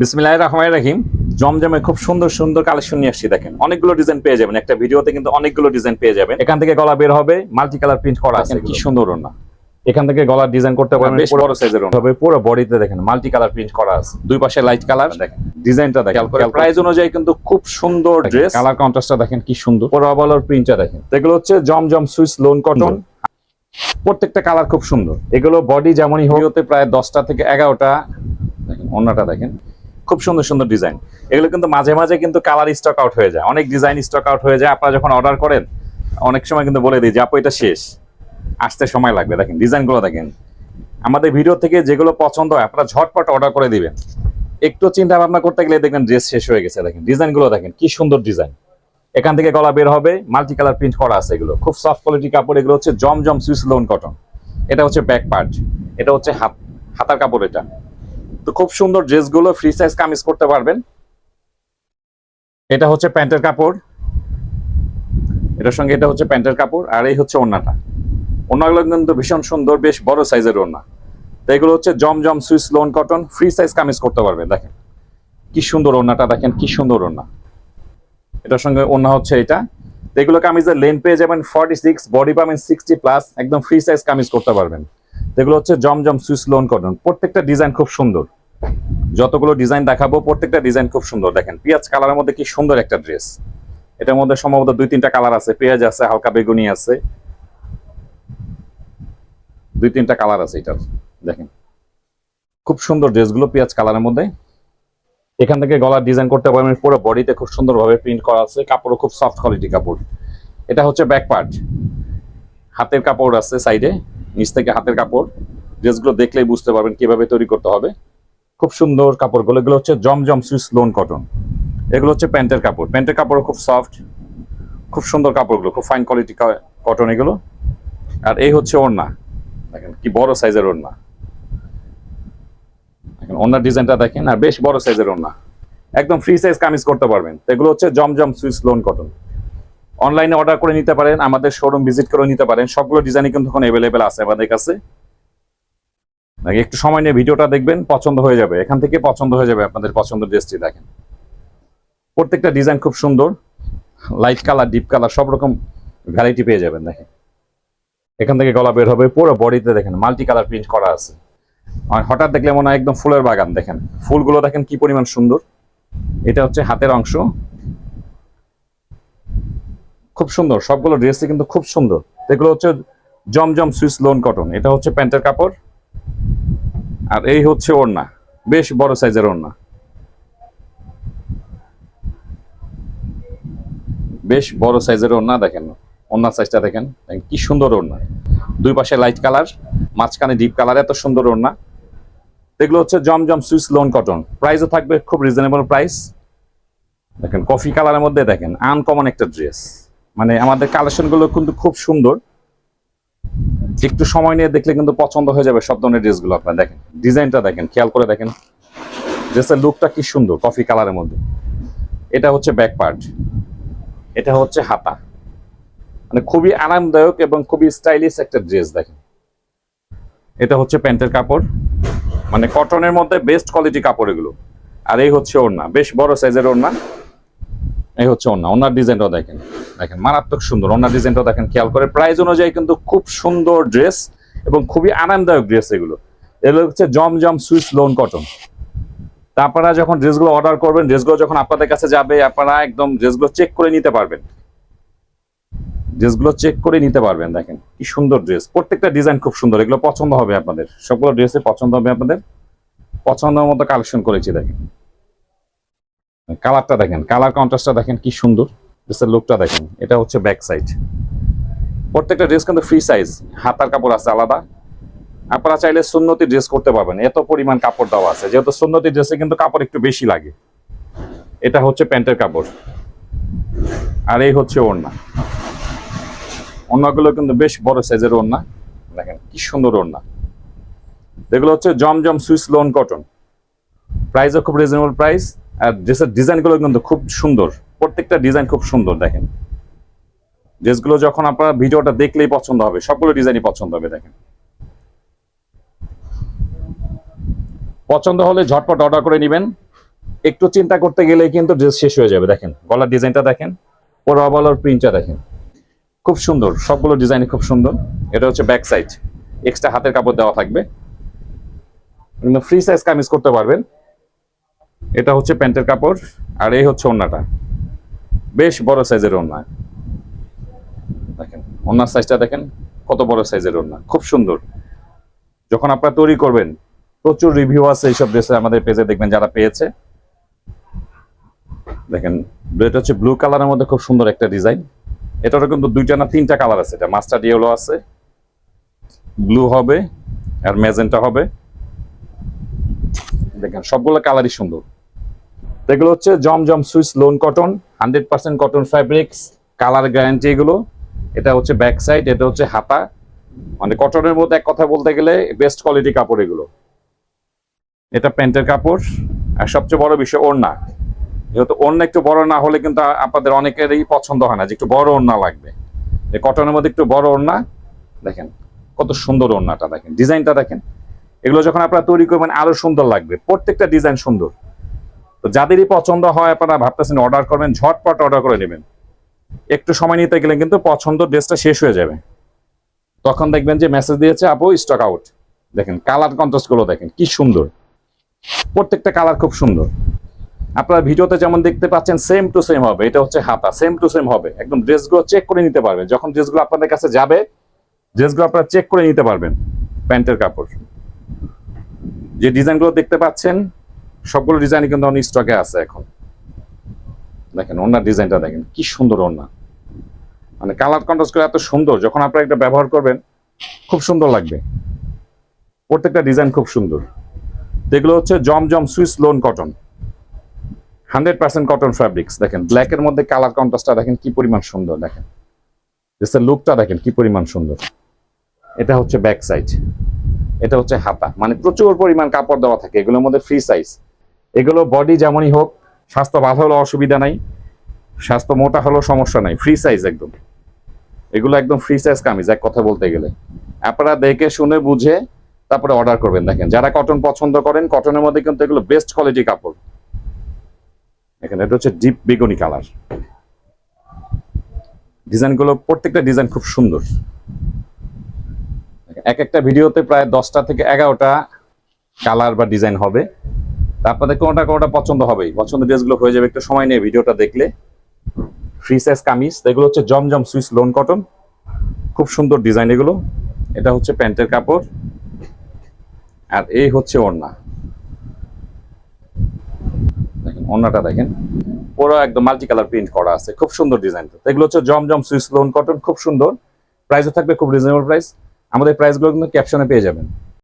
বিসমিল্লাহ রহমান রাহিম। জমজমে খুব সুন্দর সুন্দর কালেকশন নিয়ে আসছি দেখেন। অনেকগুলো ডিজাইন পেয়ে যাবেন। একটা ভিডিওতে কিন্তু অনেকগুলো ডিজাইন পেয়ে যাবেন। এখান থেকে গলা বের হবে মাল্টি কালার প্রিন্ট করা আছে কি সুন্দর না এখান থেকে গলার ডিজাইন করতে পারবেন বেশ বড় সাইজের হবে পুরো বডিতে দেখেন মাল্টি কালার প্রিন্ট করা আছে। দুই পাশে লাইট কালার দেখেন। ডিজাইনটা দেখেন। প্রাইস অনুযায়ী কিন্তু খুব সুন্দর ড্রেস কালার কন্ট্রাস্টটা দেখেন কি সুন্দর। পুরো বলার প্রিন্টটা দেখেন। এগুলো হচ্ছে জমজম সুইস লোন কটন প্রত্যেকটা কালার খুব সুন্দর। এগুলো বডি যেমনই হোক ওতে প্রায় দশটা থেকে এগারোটা। দেখেন অন্যটা দেখেন। খুব সুন্দর সুন্দর ডিজাইন এগুলো কিন্তু মাঝে মাঝে কিন্তু কালার স্টক আউট হয়ে যায়। অনেক ডিজাইন স্টক আউট হয়ে যায়। আপনারা যখন অর্ডার করেন, অনেক সময় কিন্তু বলে দিই যে, আপু, এটা শেষ। আসতে সময় লাগবে। দেখেন ডিজাইনগুলো দেখেন। আমাদের ভিডিও থেকে যেগুলো পছন্দ হয়, আপনারা ঝটপট অর্ডার করে দিবেন। একটু চিন্তা ভাবনা করতে গেলে দেখবেন ড্রেস শেষ হয়ে গেছে। দেখেন ডিজাইনগুলো দেখেন, কি সুন্দর ডিজাইন এখান থেকে গলা বের হবে মাল্টি কালার প্রিন্ট করা আছে এগুলো। খুব সফট কোয়ালিটি কাপড়, এগুলো হচ্ছে জমজম সুইস লোন কটন এটা হচ্ছে ব্যাক পার্ট এটা হচ্ছে হাত, হাতার কাপড় এটা। তো খুব সুন্দর ড্রেসগুলো ফ্রি সাইজ কামিজ করতে পারবেন। এটা হচ্ছে প্যান্টের কাপড়। এটার সঙ্গে এটা হচ্ছে প্যান্টের কাপড় আর এই হচ্ছে ওড়নাটা। ওড়নাগুলো কিন্তু ভীষণ সুন্দর, বেশ বড় সাইজের ওড়না। তো এগুলো হচ্ছে Zamzam Swiss lawn cotton free size kameez করতে পারবেন, দেখেন। কি সুন্দর ওড়নাটা, দেখেন, কি সুন্দর ওড়না। এটার সঙ্গে ওড়না হচ্ছে এটা। তো এগুলো কামিজের লেন পেয়ে যাবেন ফর্টি সিক্স বডি পাবেন সিক্সটি প্লাস একদম ফ্রি সাইজ কামিজ করতে পারবেন। এগুলো হচ্ছে জমজম সুইস লোন কটন প্রত্যেকটা ডিজাইন খুব সুন্দর। যতগুলো ডিজাইন দেখাবো, প্রত্যেকটা ডিজাইন খুব সুন্দর। দেখেন, পেঁয়াজ কালারের মধ্যে কি সুন্দর একটা ড্রেস। এটার মধ্যে সম্ভবত দুই, তিনটা কালার আছে। পেঁয়াজ আছে, হালকা বেগুনি আছে। দুই, তিনটা কালার আছে এটার। দেখেন, খুব সুন্দর ড্রেসগুলো পেঁয়াজ কালারের মধ্যে। এখান থেকে গলার ডিজাইন করতে পারবেন। পুরো বডিতে খুব সুন্দরভাবে প্রিন্ট করা আছে। কাপড়ও খুব সফট কোয়ালিটি কাপড়। এটা হচ্ছে ব্যাক পার্ট হাতের কাপড় আছে সাইডে, নিচ থেকে হাতের কাপড়। ড্রেসগুলো দেখলেই বুঝতে পারবেন কীভাবে তৈরি করতে হবে। খুব সুন্দর কাপড়গুলো। এগুলো হচ্ছে জমজম সুইস লোন কটন। এগুলো হচ্ছে প্যান্টের কাপড়। প্যান্টের কাপড়ও খুব সফট খুব সুন্দর কাপড়গুলো, খুব ফাইন কোয়ালিটি কটন এগুলো। আর এই হচ্ছে ওড়না। দেখেন কি বড় সাইজের ওড়না। দেখেন, ওড়নার ডিজাইনটা দেখেন, আর বেশ বড় সাইজের ওড়না। একদম ফ্রি সাইজ কামিজ করতে পারবেন। এগুলো হচ্ছে জমজম সুইস লোন কটন। অনলাইনে অর্ডার করে নিতে পারেন, আমাদের শোরুম ভিজিট করে নিতে পারেন। সবগুলো ডিজাইনই কিন্তু এখন অ্যাভেলেবেল আছে আমাদের কাছে। নাকি একটু সময় নিয়ে ভিডিওটা দেখবেন, পছন্দ হয়ে যাবে। এখান থেকে পছন্দ হয়ে যাবে আপনাদের পছন্দের ড্রেসটি দেখেন। প্রত্যেকটা ডিজাইন খুব সুন্দর। লাইট কালার ডিপ কালার সব রকম ভ্যারাইটি পেয়ে যাবেন, দেখেন। এখান থেকে গলা বের হবে, পুরো বডিতে দেখেন মাল্টি কালার প্রিন্ট করা আছে। হঠাৎ দেখলে মনে হয় একদম ফুলের বাগান, দেখেন। ফুলগুলো দেখেন কি পরিমাণ সুন্দর। এটা হচ্ছে হাতের অংশ। খুব সুন্দর, সবগুলো ড্রেসই কিন্তু খুব সুন্দর। এগুলো হচ্ছে জমজম সুইস লোন কটন এটা হচ্ছে প্যান্টের কাপড়। আর এই হচ্ছে ওড়না, বেশ বড় সাইজের ওড়না। বেশ বড় সাইজের ওড়না, দেখেন, ওড়না সাইজটা দেখেন কি সুন্দর ওড়না। দুই পাশে লাইট কালার মাঝখানে ডিপ কালার এত সুন্দর ওড়না। এগুলো হচ্ছে জমজম সুইস লোন কটন প্রাইসও থাকবে খুব রিজনেবল প্রাইস দেখেন কফি কালারের মধ্যে দেখেন আনকমন একটা ড্রেস মানে আমাদের কালেকশনগুলো কিন্তু খুব সুন্দর। একটু সময় নিয়ে দেখলে কিন্তু পছন্দ হয়ে যাবে সব ধরনের ড্রেসগুলো আপনার, দেখেন। ডিজাইনটা দেখেন, খেয়াল করে দেখেন। ড্রেসের লুকটা কি সুন্দর কফি কালারের মধ্যে। এটা হচ্ছে ব্যাক পার্ট এটা হচ্ছে হাতা। মানে খুবই আরামদায়ক এবং খুবই স্টাইলিশ একটা ড্রেস দেখেন। এটা হচ্ছে প্যান্টের কাপড় মানে কটনের মধ্যে বেস্ট কোয়ালিটি কাপড় এগুলো। আর এই হচ্ছে ওড়না, বেশ বড় সাইজের ওড়না। এই হচ্ছে ওড়না। ওনার ডিজাইনটাও দেখেন। দেখেন, মারাত্মক সুন্দর। ওনার ডিজাইনটাও দেখেন, খেয়াল করে। প্রাইস অনুযায়ী কিন্তু খুব সুন্দর ড্রেস এবং খুবই আরামদায়ক ড্রেস এগুলো। এগুলো হচ্ছে জমজম সুইস লোন কটন। আপনারা যখন ড্রেসগুলো অর্ডার করবেন, ড্রেসগুলো যখন আপনাদের কাছে যাবে, আপনারা একদম ড্রেসগুলো চেক করে নিতে পারবেন। ড্রেসগুলো চেক করে নিতে পারবেন, দেখেন। কি সুন্দর ড্রেস। প্রত্যেকটা ডিজাইন খুব সুন্দর। এগুলো পছন্দ হবে আপনাদের। সবগুলো ড্রেসে পছন্দ হবে আপনাদের। পছন্দের মতো কালেকশন করেছি, দেখেন। কালারটা দেখেন, কালার কন্ট্রাস্টটা দেখেন কি সুন্দর ড্রেসের লুকটা দেখেন, এটা হচ্ছে ব্যাক সাইড প্রত্যেকটা ড্রেস কিন্তু ফ্রি সাইজ হাতার কাপড় আছে আলাদা। আপনারা চাইলে সুন্নতি ড্রেস করতে পারবেন, এত পরিমাণ কাপড় দেওয়া আছে, যেহেতু সুন্নতি ড্রেসে কিন্তু কাপড় একটু বেশি লাগে। এটা হচ্ছে প্যান্টের কাপড়, আর এই হচ্ছে ওড়না। ওড়নাগুলো কিন্তু বেশ বড় সাইজের ওড়না, দেখেন কি সুন্দর ওড়না। এগুলো হচ্ছে জমজম সুইস লোন কটন প্রাইসও খুব রিজনেবল প্রাইস ড্রেসের ডিজাইনগুলো কিন্তু খুব সুন্দর। প্রত্যেকটা ডিজাইন খুব সুন্দর, দেখেন। ড্রেসগুলো যখন আপনারা ভিডিওটা দেখলেই পছন্দ হবে, সবগুলো ডিজাইনই পছন্দ হবে, দেখেন। পছন্দ হলে ঝটপট অর্ডার করে নেবেন। একটু চিন্তা করতে গেলে কিন্তু ড্রেস শেষ হয়ে যাবে, দেখেন। গলার ডিজাইনটা দেখেন পোড়া বলার প্রিন্টটা দেখেন। খুব সুন্দর, সবগুলো ডিজাইন খুব সুন্দর। এটা হচ্ছে ব্যাক সাইড এক্সট্রা হাতের কাপড় দেওয়া থাকবে। ফ্রি সাইজ কামিজ করতে পারবেন। এটা হচ্ছে প্যান্টের কাপড় আর এই হচ্ছে ওড়নাটা বেশ বড় সাইজের ওড়না দেখেন ওড়নার সাইজটা দেখেন, কত বড় সাইজের ওড়না খুব সুন্দর। যখন আপনারা তৈরি করবেন, প্রচুর রিভিউ আছে এইসব ড্রেসে আমাদের পেজে দেখবেন যারা পেয়েছে। দেখেন, এটা হচ্ছে ব্লু কালারের মধ্যে খুব সুন্দর একটা ডিজাইন এটারও কিন্তু দুইটা না তিনটা কালার আছে। এটা মাস্টার্ড ইয়েলো আছে ব্লু হবে আর ম্যাজেন্টা হবে। দেখেন, সবগুলো কালারই সুন্দর। এগুলো হচ্ছে Zamzam Swiss lawn cotton hundred percent cotton fabrics colour guarantee এগুলো। এটা হচ্ছে ব্যাক সাইড এটা হচ্ছে হাতা। মানে কটনের মধ্যে এক কথা বলতে গেলে বেস্ট কোয়ালিটি কাপড় এগুলো। এটা প্যান্টের কাপড়। আর সবচেয়ে বড় বিষয় ওড়না। যেহেতু ওড়না একটু বড় না হলে কিন্তু আপনাদের অনেকেরই পছন্দ হয় না যে একটু বড় ওড়না লাগবে। কটনের মধ্যে একটু বড় ওড়না। দেখেন, কত সুন্দর ওড়নাটা, দেখেন, ডিজাইনটা দেখেন। এগুলো যখন আপনারা তৈরি করবেন, আরও সুন্দর লাগবে। প্রত্যেকটা ডিজাইন সুন্দর। তো যাদেরই পছন্দ হয়, আপনারা ভাবতেছেন অর্ডার করবেন, ঝটপট অর্ডার করে নেবেন। একটু সময় নিতে গেলে কিন্তু পছন্দ ড্রেসটা শেষ হয়ে যাবে। তখন দেখবেন যে মেসেজ দিয়েছে, আপু স্টক আউট দেখেন কালার কন্ট্রাস্টগুলো দেখেন, কি সুন্দর। প্রত্যেকটা কালার খুব সুন্দর। আপনারা ভিডিওতে যেমন দেখতে পাচ্ছেন সেম টু সেম হবে। এটা হচ্ছে হাতা সেম টু সেম হবে। একদম ড্রেসগুলো চেক করে নিতে পারবেন। যখন ড্রেসগুলো আপনাদের কাছে যাবে ড্রেসগুলো আপনারা চেক করে নিতে পারবেন, প্যান্টের কাপড়। যে ডিজাইনগুলো দেখতে পাচ্ছেন, সবগুলো ডিজাইন কিন্তু অনেক স্টকে আছে এখন। দেখেন ওনার ডিজাইনটা দেখেন, কি সুন্দর ওনা মানে কালার কন্ট্রাস্ট করে এত সুন্দর, যখন আপনারা এটা ব্যবহার করবেন, খুব সুন্দর লাগবে। প্রত্যেকটা ডিজাইন খুব সুন্দর। এগুলো হচ্ছে Zamzam Swiss lawn cotton hundred percent cotton fabrics দেখেন ব্ল্যাকের মধ্যে কালার কন্ট্রাস্টটা দেখেন কি পরিমাণ সুন্দর, দেখেন। লুকটা দেখেন কি পরিমাণ সুন্দর। এটা হচ্ছে ব্যাক সাইড এটা হচ্ছে হাতা। মানে প্রচুর পরিমাণ কাপড় দেওয়া থাকে, এগুলোর মধ্যে ফ্রি সাইজ এগুলো বডি যেমনই হোক, স্বাস্থ্য ভালো হলেও অসুবিধা নাই, স্বাস্থ্য মোটা হলেও সমস্যা নাই ফ্রি সাইজ একদম। এগুলো একদম ফ্রি সাইজ কামিজ, এক কথা বলতে গেলে। আপনারা দেখে, শুনে, বুঝে, তারপরে অর্ডার করবেন, দেখেন। যারা কটন পছন্দ করেন কটনের মধ্যে কিন্তু এগুলো বেস্ট কোয়ালিটি কাপড়। দেখেন এটা হচ্ছে ডিপ বেগুনি কালার ডিজাইনগুলো, প্রত্যেকটা ডিজাইন খুব সুন্দর। এক একটা ভিডিওতে প্রায় দশটা থেকে এগারোটা কালার বা ডিজাইন হবে। তা আপনাদের কোনোটা কোনোটা পছন্দ হবেই পছন্দের ড্রেসগুলো হয়ে যাবে, একটু সময় নিয়ে ভিডিওটা দেখলে। ফ্রি সাইজ কামিজ এগুলো হচ্ছে জমজম সুইস লোন কটন খুব সুন্দর ডিজাইন এগুলো। এটা হচ্ছে প্যান্টের কাপড়। আর এই হচ্ছে ওড়না। দেখেন, ওড়নাটা দেখেন। পুরো একদম মাল্টি কালার প্রিন্ট করা আছে। খুব সুন্দর ডিজাইন। এগুলো হচ্ছে জমজম সুইস লোন কটন খুব সুন্দর। প্রাইসও থাকবে খুব রিজনেবল প্রাইস আমাদের প্রাইসগুলো কিন্তু ক্যাপশনে পেয়ে যাবেন।